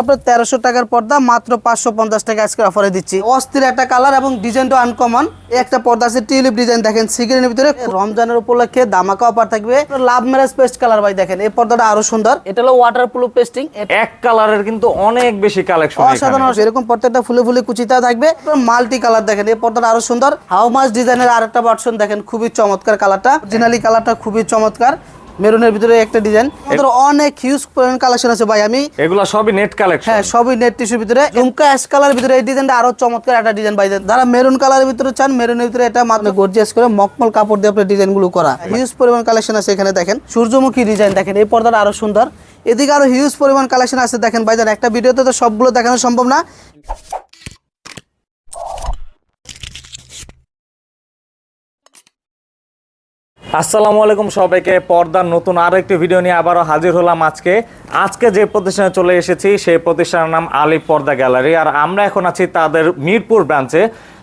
আপনার তেরোশো টাকার পর্দা মাত্র পাঁচশো পঞ্চাশ টাকা আজকে অফারে দিচ্ছি। অস্থির একটা কালার এবং ডিজাইনটা আনকমন একটা পর্দা আছে টিউলিপ ডিজাইন দেখেন সিগারেটের ভিতরে রমজানের উপলক্ষে দামাকা অফার থাকবে। লাভ ম্যারেজ পেস্ট কালার ভাই দেখেন এই পর্দাটা আরও সুন্দর। এটা হলো ওয়াটার প্রুফ পেস্টিং এক কালারের কিন্তু অনেক বেশি কালেকশন অসাধারণ এরকম প্রত্যেকটা ফুলে ফুলে কুচিতা থাকবে। মাল্টি কালার দেখেন এই পর্দাটা আরও সুন্দর। হাউ মাস ডিজাইনের আরেকটা ভার্সন দেখেন খুবই চমৎকার কালারটা অরিজিনালি কালারটা খুবই চমৎকার। মেরুনের ভিতরে একটা ডিজাইন আমাদের অনেক হিউজ কালেকশন আছে ভাই আমি এগুলা সবই নেট কালেকশন হ্যাঁ সবই নেট টিস্যুর ভিতরে। ঝুমকা অ্যাশ কালার ভিতরে এই ডিজাইনটা আরও চমৎকার একটা ডিজাইন পাই যারা মেরুন কালারের ভিতরে চান মেরুনের ভিতরে এটা মাত্র গর্জিয়াস করে মকমল কাপড় দিয়ে আপনার ডিজাইনগুলো করা। হিউজ পরিমাণ কালেকশন আছে এখানে দেখেন। সূর্যমুখী ডিজাইন দেখেন এই পর্দাটা আরও সুন্দর। এদিকে আরও হিউজ পরিমাণ কালেকশন আছে দেখেন ভাইজান একটা ভিডিওতে তো সবগুলো দেখানো সম্ভব না। আসসালামু আলাইকুম সবাইকে, পর্দার নতুন আর একটি ভিডিও নিয়ে আবারও হাজির হলাম আজকে। আজকে যে প্রতিষ্ঠানে চলে এসেছি, সেই প্রতিষ্ঠানের নাম আলী পর্দা গ্যালারি। আর আমরা এখন আছি তাদের মিরপুর ব্রাঞ্চে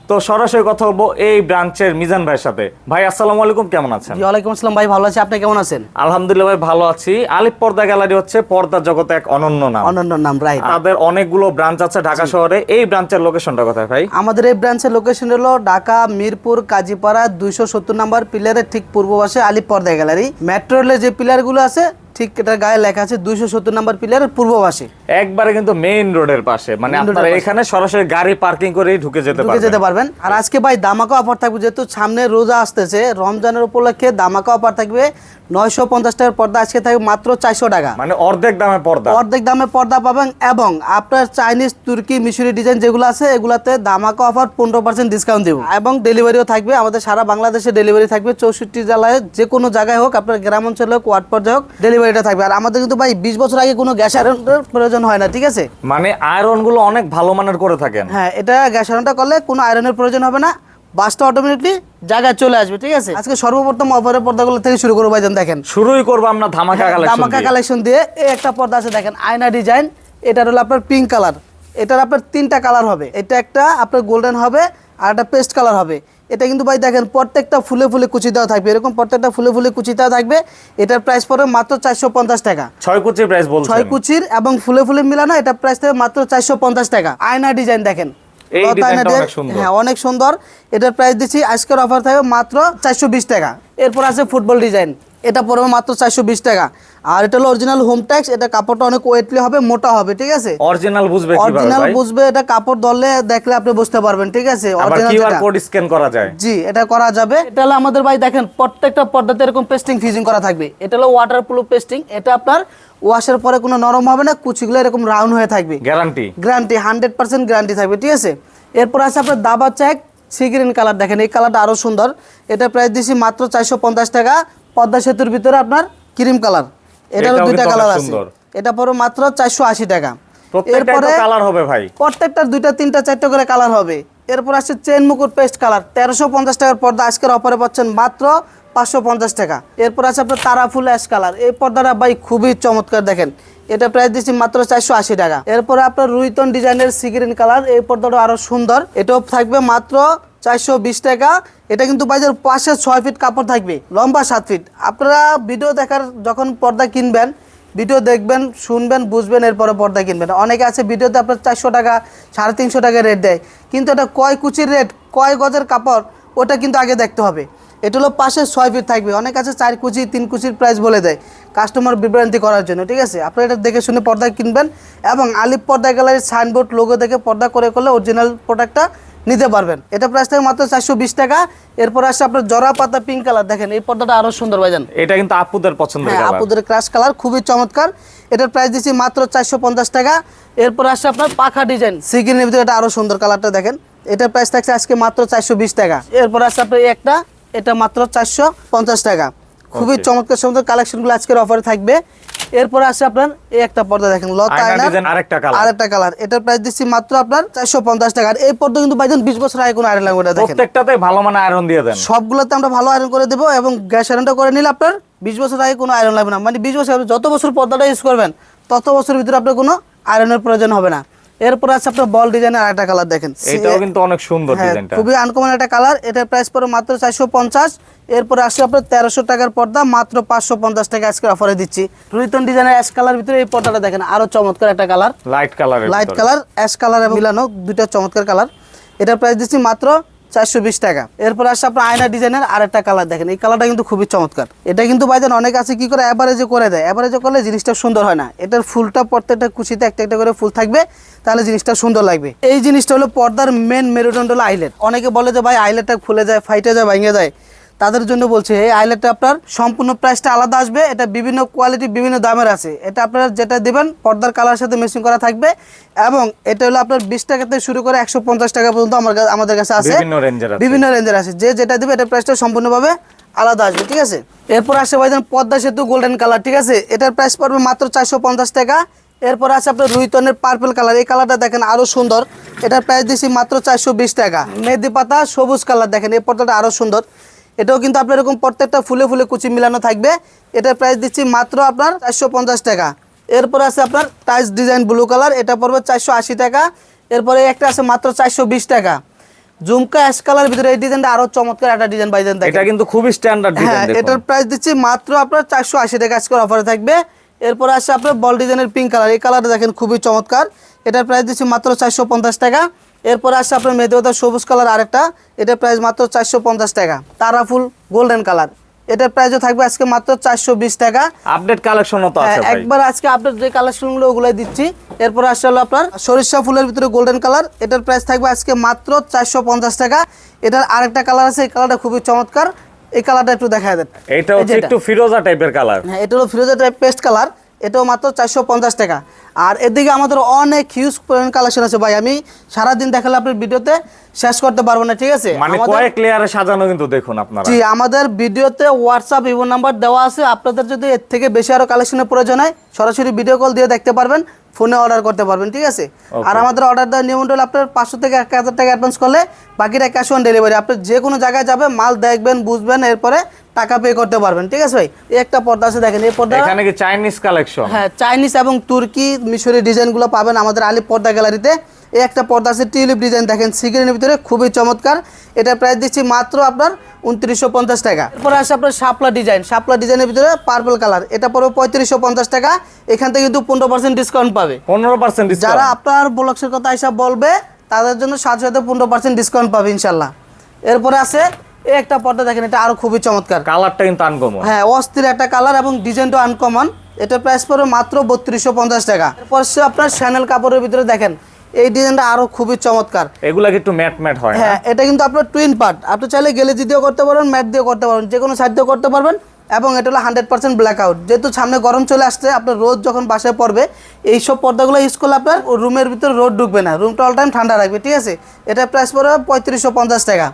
তো সরাসরি কথা বলব এই ব্রাঞ্চের মিজান ভাইয়ের সাথে। ভাই আসসালামু আলাইকুম কেমন আছেন? জি ওয়ালাইকুম আসসালাম ভাই ভালো আছি। আপনি কেমন আছেন? আলহামদুলিল্লাহ ভাই ভালো আছি। আলিপ পর্দা গ্যালারি হচ্ছে পর্দা জগতে এক অনন্য নাম। অনন্য নাম রাইট তাদের অনেকগুলো ব্রাঞ্চ আছে ঢাকা শহরে। এই ব্রাঞ্চের লোকেশনটা কোথায় ভাই? আমাদের এই ব্রাঞ্চের লোকেশন হলো ঢাকা মিরপুর কাজীপাড়া দুইশো সত্তর নাম্বার পিলারের ঠিক পূর্ব পাশে আলিপ পর্দা গ্যালারি। মেট্রো রেলের যে পিলারগুলো আছে ঠিক এটার গায়ে লেখা আছে দুইশো সত্তর নাম্বার পিলারের পূর্ব পাশে একবারে কিন্তু মেইন রোডের পাশে। মানে আপনারা। এখানে সরাসরি গাড়ি পার্কিং করেই ঢুকে যেতে পারবেন। যেতে পারবেন। আর আজকে ভাই দামাকা অফার থাকবে যেহেতু সামনে রোজা আসতেছে রমজানের উপলক্ষে দামাকা অফার থাকবে নয়শো পঞ্চাশ টাকার পর্দা। আজকে থাকবে মাত্র চারশো টাকা। মানে অর্ধেক দামে পর্দা। অর্ধেক দামে পর্দা পাবেন এবং আপনার চাইনিজ তুর্কি মিশরি ডিজাইন যেগুলো আছে এগুলাতে দামাকা অফার পনেরো পার্সেন্ট ডিসকাউন্ট দেবো। এবং ডেলিভারিও থাকবে। আমাদের সারা বাংলাদেশে ডেলিভারি থাকবে। চৌষট্টি জেলায় যে কোনো জায়গায় হোক আপনার গ্রাম অঞ্চলে হোক ওয়ার্ড পর্যায়ে হোক ডেলিভারিটা থাকবে। আর আমাদের কিন্তু ভাই বিশ বছর আগে কোনো গ্যাস আয়রনের প্রয়োজন হয় না ঠিক আছে? মানে আয়রনগুলো অনেক ভালো মানের করে থাকেন। হ্যাঁ এটা গ্যাস আয়রনটা করলে কোনো আয়রনের প্রয়োজন হবে না। বাসটা অটোমেটিকলি জায়গায় চলে আসবে ঠিক আছে? আজকে সর্বপ্রথম অফারের পর্দাগুলো থেকে শুরু করব ভাইজান দেখেন। শুরুই করব আমরা ধামাকা কালেকশন দামাকা কালেকশন দিয়ে এই একটা পর্দা আছে দেখেন আয়না ডিজাইন এটার হলো আপনার পিঙ্ক কালার এটার আপনার তিনটা কালার হবে। এটা একটা আপনার গোল্ডেন হবে আর একটা পেস্ট কালার হবে। এটা কিন্তু ভাই দেখেন প্রত্যেকটা ফুলে ফুলে কুচি দেওয়া থাকবে। এরকম প্রত্যেকটা ফুলে ফুলে কুচি দেওয়া থাকবে। এটার প্রাইস পড়বে মাত্র চারশো পঞ্চাশ টাকা। ছয় কুচির প্রাইস বলছেন। ছয় কুচির এবং ফুলে ফুলে মিলানো এটা প্রাইস থাকবে মাত্র চারশো পঞ্চাশ টাকা। আয়না ডিজাইন দেখেন। হ্যাঁ অনেক সুন্দর। এটার প্রাইস দিচ্ছি আজকের অফার থাকবে মাত্র চারশো বিশ টাকা। এরপর আছে ফুটবল ডিজাইন এটা পড়বে মাত্র চারশো বিশ টাকা। আর এটা হলো অরিজিনাল হোম ট্যাক্স এটা কাপড়টা অনেক ওয়েটলি হবে মোটা হবে ঠিক আছে? অরিজিনাল বুঝবে অরিজিনাল বুঝবে এটা কাপড় ধরলে দেখলে আপনি বুঝতে পারবেন ঠিক আছে? original কিউআর কোড স্ক্যান করা যায়। জি এটা করা যাবে। এটা হলো আমাদের ভাই দেখেন প্রত্যেকটা পর্দাতে এরকম পেস্টিং ফিজিং করা থাকবে। এটা হলো ওয়াটার প্রুফ পেস্টিং এটা আপনার ওয়াশের পরে কোনো নরম হবে না কুচিগুলো এরকম রাউন্ড হয়ে থাকবে। Guarantee guarantee hundred percent guarantee থাকবে ঠিক আছে? এরপর আছে আপনার দাবা চেক সি গ্রিন কালার দেখেন এই কালারটা আরও সুন্দর। এটা প্রাইস দিচ্ছি মাত্র চারশো পঞ্চাশ টাকা। পদ্মা সেতুর ভিতরে আপনার ক্রিম কালার। এটারও দুইটা কালার আছে। এটা পরে মাত্র চারশো আশি টাকা। এরপরে কালার হবে ভাই। প্রত্যেকটার দুইটা তিনটা চারটা করে কালার হবে। এরপর আসছে চেন মুকুট পেস্ট কালার। তেরোশো পঞ্চাশ টাকার পর্দা আজকের অফারে পাচ্ছেন মাত্র পাঁচশো পঞ্চাশ টাকা। এরপর আছে আপনার তারা ফুল অ্যাশ কালার। এই পর্দাটা ভাই খুবই চমৎকার দেখেন। এটা প্রাইস দিচ্ছি মাত্র চারশো আশি টাকা। এরপরে আপনার রুইতন ডিজাইনের সিগ্রিন কালার এই পর্দাটা আরও সুন্দর। এটাও থাকবে মাত্র চারশো বিশ টাকা। এটা কিন্তু বাইরের পাশে ছয় ফিট কাপড় থাকবে, লম্বা সাত ফিট আপনারা ভিডিও দেখার যখন পর্দা কিনবেন ভিডিও দেখবেন, শুনবেন, বুঝবেন, এরপরে পর্দা কিনবেন। অনেকে আছে ভিডিওতে আপনার চারশো টাকা, সাড়ে তিনশো টাকা রেট দেয়। কিন্তু এটা কয় কুচির রেট কয় গজের কাপড়, ওটা কিন্তু আগে দেখতে হবে। এটা হলো পাশে ছয় ফিট থাকবে। অনেক আছে চার কুচি তিন কুচির প্রাইস বলে দেয় কাস্টমার বিভ্রান্তি করার জন্য ঠিক আছে? আপনারা এটা দেখে শুনে পর্দা কিনবেন এবং আলিপ পর্দা গ্যালারির সাইনবোর্ড লোগো দেখে পর্দা করে করলে অরিজিনাল প্রোডাক্টটা নিতে পারবেন। এটা প্রাইস থাকে মাত্র চারশো বিশ টাকা। এরপর আসছে আপনার জরা পাতা পিঙ্ক কালার দেখেন এই পর্দাটা আরও সুন্দর ভাইজান। এটা কিন্তু আপুদের পছন্দ হ্যাঁ আপুদের ক্রাশ কালার খুবই চমৎকার। এটার প্রাইস দিচ্ছি মাত্র চারশো পঞ্চাশ টাকা। এরপর আসছে আপনার পাখা ডিজাইন সিকিনের ভিতরে এটা আরও সুন্দর কালারটা দেখেন। এটার প্রাইস থাকছে আজকে মাত্র চারশো বিশ টাকা। এরপর আসছে আপনার একটা এটা মাত্র চারশো পঞ্চাশ টাকা। খুবই. চমৎকার চমৎকার কালেকশনগুলো আজকের অফারে থাকবে। এরপর আসছে আপনার এই একটা পর্দা দেখেন লতা আরেকটা কালার আরেকটা কালার এটার প্রাইস দিচ্ছি মাত্র আপনার চারশো পঞ্চাশ টাকা। আর এই পর্দা কিন্তু ভাইজান বিশ বছর আগে কোনো আয়রন লাগবে না দেখেন। প্রত্যেকটাতে ভালো মানে আয়রন দিয়ে দেন। সবগুলোতে আমরা ভালো আয়রন করে দেবো এবং গ্যাস আয়রনটা করে নিলে আপনার বিশ বছর আগে কোনো আয়রন লাগবে না। মানে বিশ বছর যত বছর পর্দাটা ইউজ করবেন তত বছর ভিতরে আপনার কোনো আয়রনের প্রয়োজন হবে না। এরপর আছে আপনার বল ডিজাইনের আরেকটা কালার দেখেন। এটাও কিন্তু অনেক সুন্দর হ্যাঁ, ডিজাইনটা খুবই আনকমন একটা কালার এটার প্রাইস পড়ে মাত্র চারশো পঞ্চাশ। এরপরে আসছে আপনার 1300 টাকার পর্দা মাত্র পাঁচশো পঞ্চাশ টাকা আজকে অফারে দিচ্ছি। রুইতন ডিজাইনের অ্যাশ কালার ভিতরে এই পর্দাটা দেখেন আরও চমৎকার একটা colour light colour light colour ash colour এবং মিলানো দুটো চমৎকার কালার এটার প্রাইস দিচ্ছি মাত্র চারশো বিশ টাকা। এরপর আসছে আপনার আয়না ডিজাইনের আরেকটা কালার দেখেন। এই কালারটা কিন্তু খুবই চমৎকার। এটা কিন্তু বাইজান অনেক আছে, কি করে অ্যাভারেজে করে দেয়? অ্যাভারেজে করলে জিনিসটা সুন্দর হয় না। এটার ফুলটা প্রত্যেকটা কুচিতে একটা একটা করে ফুল থাকবে, তাহলে জিনিসটা সুন্দর লাগবে। এই জিনিসটা হলো পর্দার মেন মেরুদণ্ড হলো আইলেট অনেকে বলে যে, ভাই আইলেটটা খুলে যায়, ফাইটে যায়, ভেঙে যায়। তাদের জন্য বলছে এই আইলেটটা আপনার সম্পূর্ণ প্রাইসটা আলাদা আসবে। এটা বিভিন্ন কোয়ালিটি বিভিন্ন দামের আছে। এটা আপনারা যেটা দেবেন পর্দার কালার সাথে মেশিং করা থাকবে এবং এটা হলো আপনার বিশ টাকা থেকে শুরু করে একশো পঞ্চাশ টাকা পর্যন্ত আমার কাছে- আমাদের কাছে আছে। বিভিন্ন রেঞ্জের আছে। যে যেটা দেবে এটা প্রাইসটা সম্পূর্ণভাবে আলাদা আসবে ঠিক আছে? এরপর আসে ভাইজান পদ্মা সেতু গোল্ডেন কালার ঠিক আছে? এটার প্রাইস পড়বে মাত্র চারশো পঞ্চাশ টাকা। এরপর আছে আপনার রুইতনের পার্পল কালার এই কালারটা দেখেন আরও সুন্দর। এটার প্রাইস দিচ্ছি মাত্র চারশো বিশ টাকা। মেহেদি পাতা সবুজ কালার দেখেন এই পর্দাটা আরও সুন্দর। এটাও কিন্তু আপনার এরকম প্রত্যেকটা ফুলে ফুলে কুচি মিলানো থাকবে। এটার প্রাইস দিচ্ছি মাত্র আপনার চারশো পঞ্চাশ টাকা। এরপর আছে আপনার টাইস ডিজাইন ব্লু কালার এটা পড়বে চারশো আশি টাকা। এরপরে একটা আছে মাত্র চারশো বিশ টাকা। জুমকা অ্যাশ কালার ভিতরে এই ডিজাইনটা আরও চমৎকার একটা ডিজাইন বাইজেন এটা কিন্তু খুবই স্ট্যান্ডার্ড হ্যাঁ ডিজাইন এটার প্রাইস দিচ্ছি মাত্র আপনার চারশো আশি টাকা আজকের অফারে থাকবে। এরপর আসছে আপনার বল ডিজাইনের পিঙ্ক কালার এই কালারটা দেখেন খুবই চমৎকার। এটার প্রাইস দিচ্ছি মাত্র চারশো পঞ্চাশ টাকা। এরপর আসছে আপনার মেহেদিবাতার সবুজ কালার আরেকটা। এটার প্রাইস মাত্র চারশো পঞ্চাশ টাকা। তারাফুল গোল্ডেন কালার এটার প্রাইসও থাকবে আজকে মাত্র চারশো বিশ টাকা। আপডেট আছে হ্যাঁ, একবার আজকে আপনার যে কালেকশনগুলো ওগুলাই দিচ্ছি। এরপর আসছে হলো আপনার সরিষা ফুলের ভিতরে গোল্ডেন কালার এটার প্রাইস থাকবে আজকে মাত্র চারশো পঞ্চাশ টাকা। এটার আরেকটা কালার আছে এই কালারটা খুবই চমৎকার। এই কালারটা একটু দেখা দেন। এটা হচ্ছে একটু ফিরোজা টাইপের কালার। হ্যাঁ এটা হলো ফিরোজা টাইপ পেস্ট কালার এটাও মাত্র চারশো পঞ্চাশ টাকা। আর এদিকে আমাদের অনেক হিউজ কালেকশন আছে ভাই আমি সারাদিন দেখালে আপনার ভিডিওতে শেষ করতে পারব না ঠিক আছে? মানে কয়েক লেয়ারে সাজানো কিন্তু দেখুন আপনারা। জি আমাদের ভিডিওতে হোয়াটসঅ্যাপ ইভো নাম্বার দেওয়া আছে আপনাদের যদি এর থেকে বেশি আরও কালেকশনের প্রয়োজন হয় সরাসরি ভিডিও কল দিয়ে দেখতে পারবেন। ফোনে অর্ডার করতে পারবেন ঠিক আছে? আর আমাদের অর্ডার দেওয়ার নিয়ম হলো আপনার পাঁচশো থেকে এক হাজার টাকা অ্যাডভান্স করলে বাকিটা ক্যাশ অন ডেলিভারি আপনি যে কোনো জায়গায় যাবে মাল দেখবেন বুঝবেন এরপরে টাকা পে করতে পারবেন ঠিক আছে ভাই? এই একটা পর্দা আছে দেখেন এই পর্দা এখানে কি চাইনিজ কালেকশন হ্যাঁ চাইনিজ এবং তুর্কি মিশরি ডিজাইনগুলো পাবেন আমাদের আলিপ পর্দা গ্যালারিতে এই একটা পর্দা আছে টিউলিপ ডিজাইন। দেখেন সিগ্রিনের ভিতরে খুবই চমৎকার। এটা প্রাইস দিচ্ছি মাত্র আপনার উনত্রিশশো পঞ্চাশ টাকা। এরপরে আসে আপনার শাপলা ডিজাইন। শাপলা ডিজাইনের ভিতরে পার্পল কালার এটা পড়বে পঁয়ত্রিশশো পঞ্চাশ টাকা। এখান থেকে কিন্তু পনেরো পার্সেন্ট ডিসকাউন্ট পাবে। পনেরো পার্সেন্ট যারা আপনার ব্লকসের কথা হিসাব বলবে তাদের জন্য সাথে সাথে পনেরো পার্সেন্ট ডিসকাউন্ট পাবে ইনশাল্লাহ এরপরে আছে এই একটা পর্দা দেখেন এটা আরও খুবই চমৎকার। কালারটা কিন্তু আনকমন হ্যাঁ অস্থির একটা কালার এবং ডিজাইনটা আনকমন এটা প্রাইস পড়বে মাত্র বত্রিশশো পঞ্চাশ টাকা। এরপর সে আপনার শ্যানেল কাপড়ের ভিতরে দেখেন এই ডিজাইনটা আরও খুবই চমৎকার। এগুলা কি একটু ম্যাট ম্যাট হয় হ্যাঁ এটা কিন্তু আপনার টুইন পার্ট আপনি চাইলে গেলেজি দিয়েও করতে পারবেন ম্যাট দিয়েও করতে পারবেন যে কোনো সাইড দিয়েও করতে পারবেন এবং এটা হলো হান্ড্রেড পার্সেন্ট ব্ল্যাক আউট যেহেতু সামনে গরম চলে আসছে আপনার রোদ যখন বাসায় পড়বে এইসব পর্দাগুলো ইউজ করলে আপনার রুমের ভিতরে রোদ ঢুকবে না। রুমটা অল টাইম ঠান্ডা রাখবে ঠিক আছে? এটা প্রাইস পড়বে পঁয়ত্রিশশো পঞ্চাশ টাকা।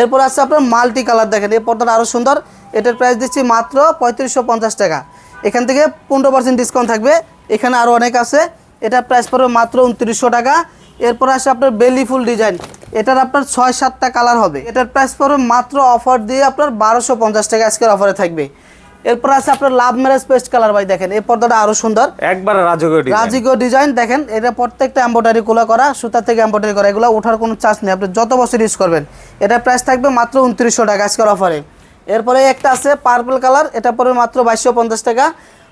এরপর আছে আপনার মাল্টি কালার দেখেন এই পর্দাটা আরও সুন্দর। এটার প্রাইস দিচ্ছি মাত্র পঁয়ত্রিশশো পঞ্চাশ টাকা। এখান থেকে পনেরো পার্সেন্ট ডিসকাউন্ট থাকবে। এখানে আরও অনেক আছে। এটার প্রাইস পড়বে মাত্র উনত্রিশশো টাকা। এরপর আসে আপনার বেলি ফুল ডিজাইন এটার আপনার ছয় সাতটা কালার হবে। এটার প্রাইস পড়বে মাত্র অফার দিয়ে আপনার বারোশো পঞ্চাশ টাকা আজকের অফারে থাকবে। এরপর আছে আপনার লাভ ম্যারেজ পেস্ট কালার ভাই দেখেন এই পর্দাটা আরও সুন্দর। একবারে রাজকীয় ডিজাইন ডিজাইন দেখেন এটা প্রত্যেকটা এম্ব্রয়ডারি কোলা করা সুতা থেকে এম্ব্রয়ডারি করা এগুলো ওঠার কোনো চার্জ নেই। আপনি যত বছর ইউজ করবেন এটার প্রাইস থাকবে মাত্র উনত্রিশশো টাকা আজকের অফারে এরপরে একটা আছে পার্পল কালার এটা পড়বে মাত্র বাইশশো পঞ্চাশ টাকা।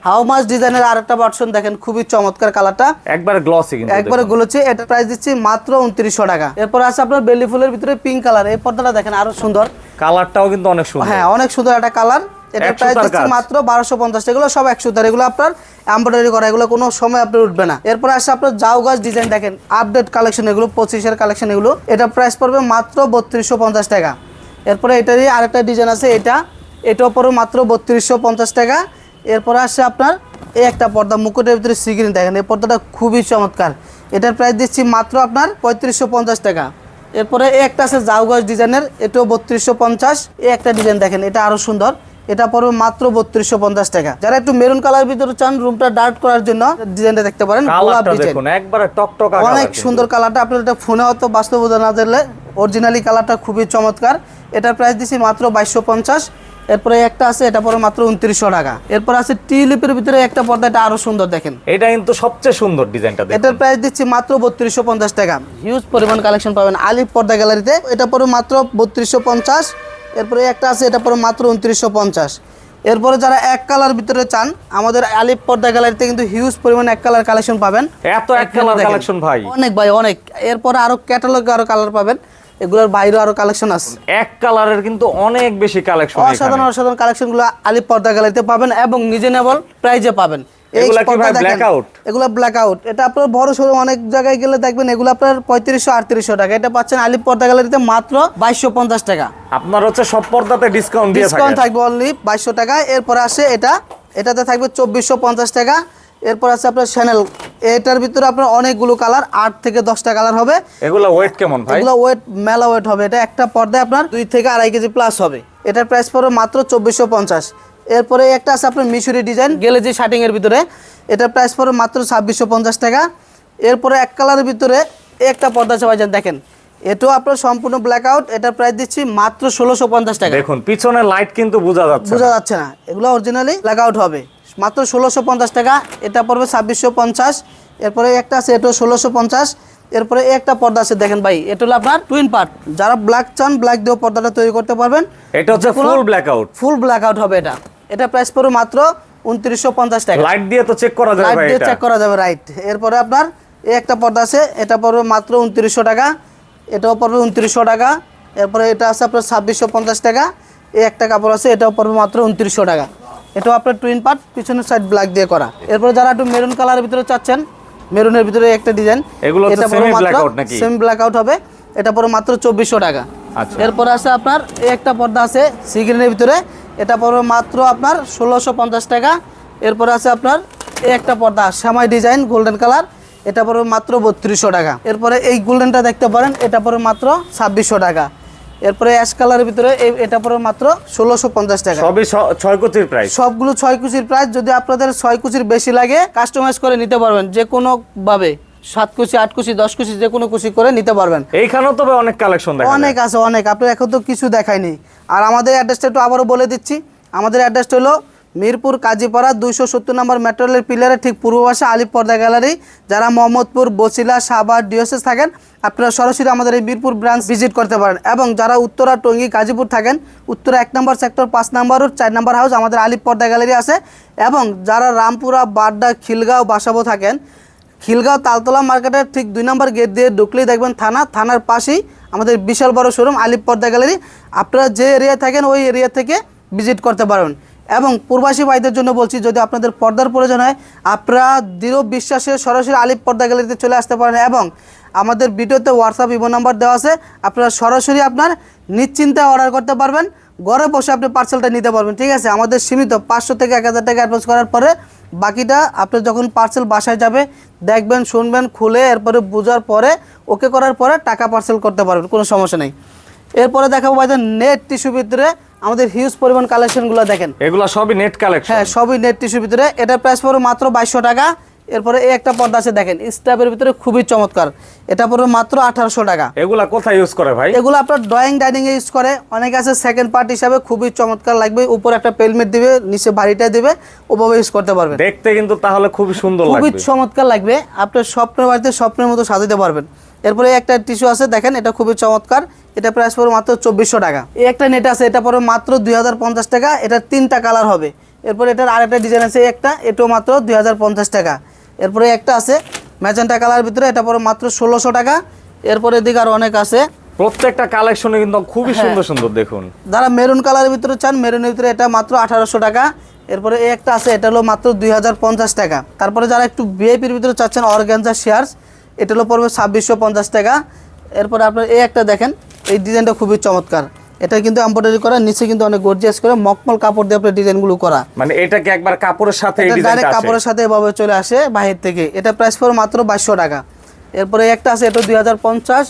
হাউ মাস ডিজাইনের আরেকটা ভার্সন দেখেন খুবই চমৎকার কালারটা একবারে গ্লসি কিন্তু একবারে গুলোচ্ছে এটা প্রাইস দিচ্ছি মাত্র উনত্রিশশো টাকা। এরপর আছে আপনার বেলি ফুলের ভিতরে পিঙ্ক কালার এই পর্দাটা দেখেন আরও সুন্দর। কালারটাও কিন্তু অনেক সুন্দর। হ্যাঁ অনেক সুন্দর একটা কালার এটা প্রাইস দিচ্ছি মাত্র বারোশো পঞ্চাশ। এগুলো সব একশো তার এগুলো আপনার এমব্রয়ডারি করা এগুলো কোনো সময় আপনার উঠবে না। এরপর আসছে আপনার জাউ গাছ ডিজাইন দেখেন আপডেট কালেকশন এগুলো পঁচিশের কালেকশন এগুলো। এটা প্রাইস পড়বে মাত্র বত্রিশশো পঞ্চাশ টাকা। এরপরে এটারই আরেকটা ডিজাইন আছে এটা। এটাও পড়বে মাত্র বত্রিশশো পঞ্চাশ টাকা। এরপরে আসছে আপনার এই একটা পর্দা মুকুটের ভিতরে সিগ্রিন দেখেন এই পর্দাটা খুবই চমৎকার। এটার প্রাইস দিচ্ছি মাত্র আপনার পঁয়ত্রিশশো টাকা। এরপরে এই একটা আছে জাউগাছ ডিজাইনের এটাও বত্রিশশো পঞ্চাশ। এই একটা ডিজাইন দেখেন এটা আরও সুন্দর। এটা পড়বে মাত্র বত্রিশশো পঞ্চাশ টাকা। যারা একটু মেরুন কালার ভিতরে চান রুমটা ডার্ক করার জন্য ডিজাইনটা দেখতে পারেন গোলাপ ডিজাইন অনেক সুন্দর কালারটা আপনার এটা ফোনে হয়তো বাস্তবতা না দিলে অরিজিনালি কালারটা খুবই চমৎকার। এটার প্রাইস দিচ্ছি মাত্র বাইশশো পঞ্চাশ। এরপরে একটা আছে এটা পরে মাত্র উনত্রিশশো টাকা। এরপর আছে টিউলিপের ভিতরে একটা পর্দা এটা আরও সুন্দর দেখেন। এটা কিন্তু সবচেয়ে সুন্দর ডিজাইনটা এটার প্রাইস দিচ্ছি মাত্র বত্রিশশো পঞ্চাশ টাকা। হিউজ পরিমাণ কালেকশন পাবেন আলিফ পর্দা গ্যালারিতে এটা পরে মাত্র বত্রিশশো পঞ্চাশ। এরপরে একটা আছে এটা পরে মাত্র উনত্রিশশো পঞ্চাশ। এরপরে যারা এক কালার ভিতরে চান আমাদের আলিফ পর্দা গ্যালারিতে কিন্তু হিউজ পরিমাণ এক কালার কালেকশন পাবেন। এত এক কালার কালেকশন ভাই। অনেক ভাই অনেক। এরপরে আরও ক্যাটালগে আরও কালার পাবেন। এগুলোর বাইরেও আরও কালেকশন আছে। এক কালারের কিন্তু অনেক বেশি কালেকশন অসাধারণ অসাধারণ কালেকশনগুলো আলিপ পর্দা গ্যালারিতে পাবেন এবং রিজনেবল প্রাইজে পাবেন। এগুলা ব্ল্যাক আউট এটা আপনার বড় অনেক জায়গায় গেলে দেখবেন এগুলো আপনার পঁয়ত্রিশশো আটত্রিশশো টাকা। এটা পাচ্ছেন আলিপ পর্দা গ্যালারিতে মাত্র বাইশশো পঞ্চাশ টাকা। আপনার হচ্ছে সব পর্দাতে ডিসকাউন্ট ডিসকাউন্ট থাকবে অনলি বাইশশো টাকা। এরপরে আসে এটা। এটাতে থাকবে চব্বিশশো পঞ্চাশ টাকা। এরপর আছে আপনার চ্যানেল এটার ভিতরে আপনার অনেকগুলো কালার আট থেকে দশটা কালার হবে। এগুলো ওয়েট কেমন ভাই? এগুলো ওয়েট মেলা ওয়েট হবে। এটা একটা পর্দায় আপনার দুই থেকে আড়াই কেজি প্লাস হবে। এটার প্রাইস পড়বে মাত্র চব্বিশশো পঞ্চাশ। এরপরে একটা আছে আপনার মিশরি ডিজাইন গেলেজি শার্টিং এর ভিতরে। এটার প্রাইস পড়বে মাত্র ছাব্বিশশো পঞ্চাশ টাকা। এরপরে এক কালারের ভিতরে একটা পর্দা ভাইজান দেখেন। এটাও আপনার সম্পূর্ণ ব্ল্যাক আউট এটার প্রাইস দিচ্ছি মাত্র ষোলোশো পঞ্চাশ টাকা। দেখুন পিছনে লাইট কিন্তু বোঝা যাচ্ছে বোঝা যাচ্ছে না। এগুলো অরিজিনালি ব্ল্যাক আউট হবে। মাত্র ষোলোশো পঞ্চাশ টাকা এটা পড়বে ছাব্বিশশো পঞ্চাশ এরপরে একটা আছে এটা ষোলোশো পঞ্চাশ এরপরে একটা পর্দা আছে দেখেন ভাই এটা হলো আপনার টুইন পার্ট যারা ব্ল্যাক চান ব্ল্যাক দিয়েও পর্দাটা তৈরি করতে পারবেন। এটা হচ্ছে full blackout full blackout হবে এটা। এটা প্রাইস পড়বে মাত্র উনত্রিশশো পঞ্চাশ টাকা। লাইট দিয়ে তো চেক করা যাবে লাইট দিয়ে চেক করা যাবে রাইট এরপরে আপনার এই একটা পর্দা আছে এটা পড়বে মাত্র উনত্রিশশো টাকা এটাও পড়বে উনত্রিশশো টাকা এরপরে এটা আছে আপনার ছাব্বিশশো পঞ্চাশ টাকা এই একটা কাপড় আছে এটাও পড়বে মাত্র উনত্রিশশো টাকা। এটাও আপনার টুইন পার্ট পিছনের সাইড ব্ল্যাক দিয়ে করা। এরপর যারা একটু মেরুন কালারের ভিতরে চাচ্ছেন মেরুনের ভিতরে একটা ডিজাইন এগুলো semi blackout নাকি? সেমি ব্ল্যাক আউট হবে এটা পড়বে মাত্র চব্বিশশো টাকা। আচ্ছা। এরপরে আছে আপনার এই একটা পর্দা আছে সিগ্রিনের ভিতরে এটা পড়বে মাত্র আপনার ষোলোশো পঞ্চাশ টাকা। এরপর আছে আপনার এই একটা পর্দা শ্যামাই ডিজাইন গোল্ডেন কালার এটা পড়বে মাত্র বত্রিশশো টাকা। এরপরে এই গোল্ডেনটা দেখতে পারেন এটা পড়বে মাত্র ছাব্বিশশো টাকা। এরপরে অ্যাশ কালারের ভিতরে এটা পরে মাত্র ষোলোশো পঞ্চাশ টাকা। সবই ছয় কুচির প্রাইস সবগুলো ছয় কুচির প্রাইস যদি আপনাদের ছয় কুচির বেশি লাগে কাস্টমাইজ করে নিতে পারবেন। যে কোনো ভাবে সাত কুচি আট কুচি দশ কুচি যে কোনো কুচি করে নিতে পারবেন। এইখানেও তো অনেক কালেকশন অনেক আছে অনেক। আপনার এখন তো কিছু দেখায়নি। আর আমাদের অ্যাড্রেসটা একটু আবারও বলে দিচ্ছি। আমাদের অ্যাড্রেসটা হলো মিরপুর, কাজীপাড়া, দুইশো সত্তর নম্বর মেট্রো রেলের পিলারের ঠিক পূর্ব পাশে আলিপ পর্দা গ্যালারি। যারা মোহাম্মদপুর বসিলা সাভার ডিওসেস থাকেন, আপনারা সরাসরি আমাদের এই মিরপুর ব্রাঞ্চ ভিজিট করতে পারেন। এবং যারা উত্তরা, টঙ্গী গাজীপুর থাকেন, উত্তরা এক নম্বর সেক্টর, পাঁচ নম্বর রোড চার নম্বর হাউস আমাদের আলিপ পর্দা গ্যালারি আছে। এবং যারা রামপুরা, বাড্ডা, খিলগাঁও, বাসাবো থাকেন, খিলগাঁও, তালতলা মার্কেটের ঠিক দুই নম্বর গেট দিয়ে ঢুকলেই দেখবেন থানা। থানার পাশেই আমাদের বিশাল বড় শোরুম, আলিপ পর্দা গ্যালারি। আপনারা যে এরিয়া থাকেন, ওই এরিয়া থেকে ভিজিট করতে পারবেন এবং প্রবাসী ভাইদের জন্য বলছি, যদি আপনাদের পর্দার প্রয়োজন হয়, আপনারা দৃঢ় বিশ্বাসে সরাসরি আলিপ পর্দা গ্যালারিতে চলে আসতে পারেন এবং আমাদের ভিডিওতে হোয়াটসঅ্যাপ ইমো নাম্বার দেওয়া আছে, আপনারা সরাসরি আপনার নিশ্চিন্তে অর্ডার করতে পারবেন। ঘরে বসে আপনি পার্সেলটা নিতে পারবেন, ঠিক আছে? আমাদের সীমিত পাঁচশো থেকে এক হাজার টাকা অ্যাডভান্স করার পরে বাকিটা আপনি যখন পার্সেল বাসায় যাবে, দেখবেন, শুনবেন, খুলে এরপরে বোঝার পরে ওকে করার পরে টাকা পার্সেল করতে পারবেন, কোনো সমস্যা নেই। এরপরে দেখাবো ভাইদের নেট টিস্যু ভিতরে আমাদের হিউজ পরিমাণ কালেকশনগুলো দেখেন। এগুলো সবই নেট কালেকশন হ্যাঁ সবই নেট টিস্যুর ভিতরে। এটা প্রাইস পড়বে মাত্র বাইশশো টাকা। এরপরে এই একটা পর্দা আছে দেখেন স্টাফের ভিতরে খুবই চমৎকার। এটা পড়বে মাত্র আঠারোশো টাকা। এগুলা কোথায় ইউজ করে ভাই? এগুলো আপনার ড্রয়িং ডাইনিং এ ইউজ করে। অনেকে আছে সেকেন্ড পার্ট হিসাবে খুবই চমৎকার লাগবে। উপরে একটা পেলমেট দিবে নিচে বাড়িটা দিবে ওভাবে ইউজ করতে পারবেন। দেখতে কিন্তু তাহলে খুবই সুন্দর খুবই চমৎকার লাগবে। আপনার স্বপ্নের বাড়িতে স্বপ্নের মতো সাজাতে পারবেন। এরপরে একটা টিস্যু আছে দেখেন এটা খুবই চমৎকার। এটা প্রাইস পড়বে মাত্র চব্বিশশো টাকা। এই একটা নেট আছে এটা পড়বে মাত্র দু হাজার পঞ্চাশ টাকা এটার তিনটা কালার হবে। এরপরে এটার আরেকটা ডিজাইন আছে একটা এটাও মাত্র দু হাজার পঞ্চাশ টাকা। এরপরে একটা আছে ম্যাজেন্টা কালার ভিতরে এটা পড়বে মাত্র ষোলোশো টাকা। এরপরে এদিকে আরও অনেক আছে। প্রত্যেকটা কালেকশনে কিন্তু খুবই হ্যাঁ। সুন্দর সুন্দর দেখুন। যারা মেরুন কালারের ভিতরে চান মেরুনের ভিতরে এটা মাত্র আঠারোশো টাকা। এরপরে এই একটা আছে এটা হলো মাত্র দুই হাজার পঞ্চাশ টাকা। তারপরে যারা একটু ভিআইপির ভিতরে চাচ্ছেন অর্গানজা শেয়ার্স এটা হলো পড়বে ছাব্বিশশো পঞ্চাশ টাকা। এরপরে আপনার এই একটা দেখেন এই ডিজাইনটা খুবই চমৎকার। এটা কিন্তু এম্ব্রয়ডারি করা নিচে কিন্তু অনেক গর্জিয়াস করে মকমল কাপড় দিয়ে আপনার ডিজাইনগুলো করা। মানে এটাকে একবার কাপড়ের সাথে ডাইরেক্ট কাপড়ের সাথে এভাবে চলে আসে বাহির থেকে। এটা প্রাইস পড়বে মাত্র বাইশশো টাকা। এরপরে একটা আছে এটা দুই হাজার পঞ্চাশ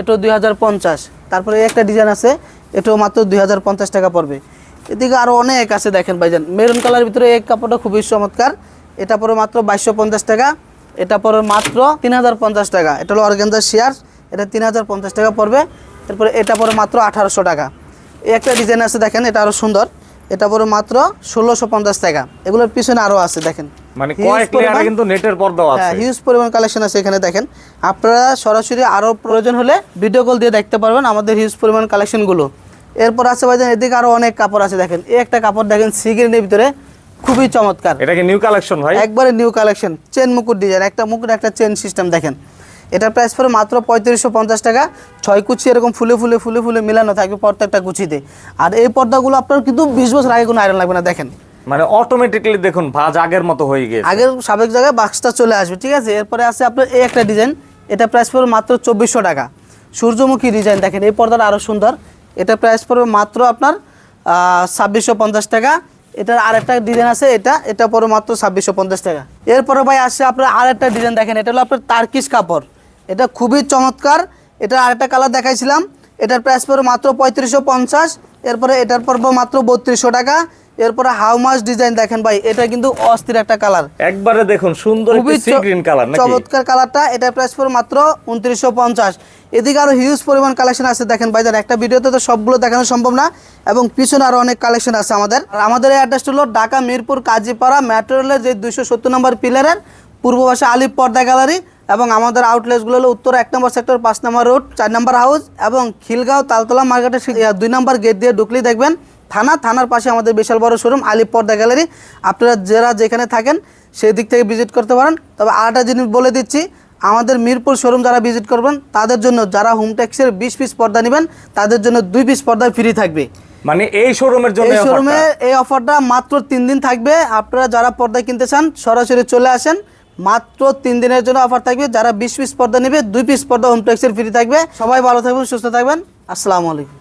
এটা দুই হাজার পঞ্চাশ। তারপরে একটা ডিজাইন আছে এটাও মাত্র দুই হাজার পঞ্চাশ টাকা পড়বে। এদিকে আরও অনেক আছে দেখেন ভাইজান। মেরুন কালারের ভিতরে এক কাপড়টা খুবই চমৎকার। এটা পড়বে মাত্র বাইশশো পঞ্চাশ টাকা। এটা পড়বে মাত্র তিন হাজার পঞ্চাশ টাকা। এটা হলো অর্গেন্জার শেয়ার এটা তিন হাজার পঞ্চাশ টাকা পড়বে। এরপরে এটা পরে মাত্র আঠারোশো টাকা। এই একটা ডিজাইন আছে দেখেন এটা আরও সুন্দর। এটা পরে মাত্র ষোলোশো পঞ্চাশ টাকা। এগুলোর পিছনে আরও আছে দেখেন। মানে কয়েক লেয়ারে কিন্তু নেটের পর্দাও হ্যাঁ হিউজ পরিমাণ কালেকশন আছে এখানে দেখেন। আপনারা সরাসরি আরও প্রয়োজন হলে ভিডিও কল দিয়ে দেখতে পারবেন আমাদের হিউজ পরিমাণ কালেকশনগুলো এরপর আছে ভাইজান এদিকে আরও অনেক কাপড় আছে দেখেন। এই একটা কাপড় দেখেন সিগ্রিনের ভিতরে খুবই চমৎকার। এটা কি নিউ কালেকশন ভাই? একবারে নিউ কালেকশন চেন মুকুট ডিজাইন একটা মুকুট একটা চেন সিস্টেম দেখেন। এটার প্রাইস পড়ে মাত্র পঁয়ত্রিশশো পঞ্চাশ টাকা। ছয় কুচি এরকম ফুলে ফুলে ফুলে ফুলে মিলানো থাকবে প্রত্যেকটা কুচিতে আর এই পর্দাগুলো আপনার কিন্তু বিশ বছর আগে কোনো আয়রন লাগবে না দেখেন। মানে অটোমেটিক্যালি দেখুন ভাজ আগের মতো হয়ে গিয়েছে। আগের সাবেক জায়গায় বাক্সটা চলে আসবে ঠিক আছে? এরপরে আছে আপনার এই একটা ডিজাইন এটা প্রাইস পড়বে মাত্র চব্বিশশো টাকা। সূর্যমুখী ডিজাইন দেখেন এই পর্দাটা আরও সুন্দর। এটা প্রাইস পড়বে মাত্র আপনার ছাব্বিশশো পঞ্চাশ টাকা। এটার আরেকটা ডিজাইন আছে এটা এটা পরে মাত্র ছাব্বিশশো পঞ্চাশ টাকা। এরপরে ভাই আসছে আপনার আরেকটা ডিজাইন দেখেন এটা হলো আপনার তার্কিশ কাপড়। এটা খুবই চমৎকার। এটার আরেকটা কালার দেখাইছিলাম। এটার প্রাইস পড়বে মাত্র পঁয়ত্রিশশো পঞ্চাশ। এরপরে এটার পড়বে মাত্র বত্রিশশো টাকা। এরপরে হাউ মাস ডিজাইন দেখেন ভাই এটা কিন্তু অস্থির একটা কালার একবারে দেখুন সুন্দর খুবই গ্রিন কালার চমৎকার কালারটা এটার প্রাইস পড়ে মাত্র উনত্রিশশো পঞ্চাশ। এদিকে আরও হিউজ পরিমাণ কালেকশন আছে দেখেন ভাইজান একটা ভিডিওতে তো সবগুলো দেখানো সম্ভব না। এবং পিছনে আরও অনেক কালেকশন আছে আমাদের। আর আমাদের এই অ্যাড্রেসটা হলো ঢাকা মিরপুর কাজীপাড়া মেট্রো রেলের যে দুইশো সত্তর নম্বর পিলারের পূর্ব পাশে আলিপ পর্দা গ্যালারি এবং আমাদের আউটলেটসগুলো হলো উত্তর এক নম্বর সেক্টর পাঁচ নম্বর রোড চার নম্বর হাউস এবং খিলগাঁও তালতলা মার্কেটের দুই নম্বর গেট দিয়ে ঢুকলেই দেখবেন থানা। থানার পাশে আমাদের বিশাল বড় শোরুম আলিপ পর্দা গ্যালারি আপনারা যারা যেখানে থাকেন সেই দিক থেকে ভিজিট করতে পারেন। তবে আরেকটা জিনিস বলে দিচ্ছি আমাদের মিরপুর শোরুম যারা ভিজিট করবেন তাদের জন্য যারা হোম ট্যাক্সের বিশ পিস পর্দা নেবেন তাদের জন্য দুই পিস পর্দা ফ্রি থাকবে। মানে এই শোরুমের জন্য এই শোরুমে। এই অফারটা মাত্র তিন দিন থাকবে। আপনারা যারা পর্দা কিনতে চান সরাসরি চলে আসেন। মাত্র তিন দিনের জন্য অফার থাকবে। যারা বিশ পিস পর্দা নেবে, দুই পিস পর্দা হোম ফ্রি থাকবে। সবাই ভালো থাকবেন, সুস্থ থাকবেন। আসসালামু আলাইকুম।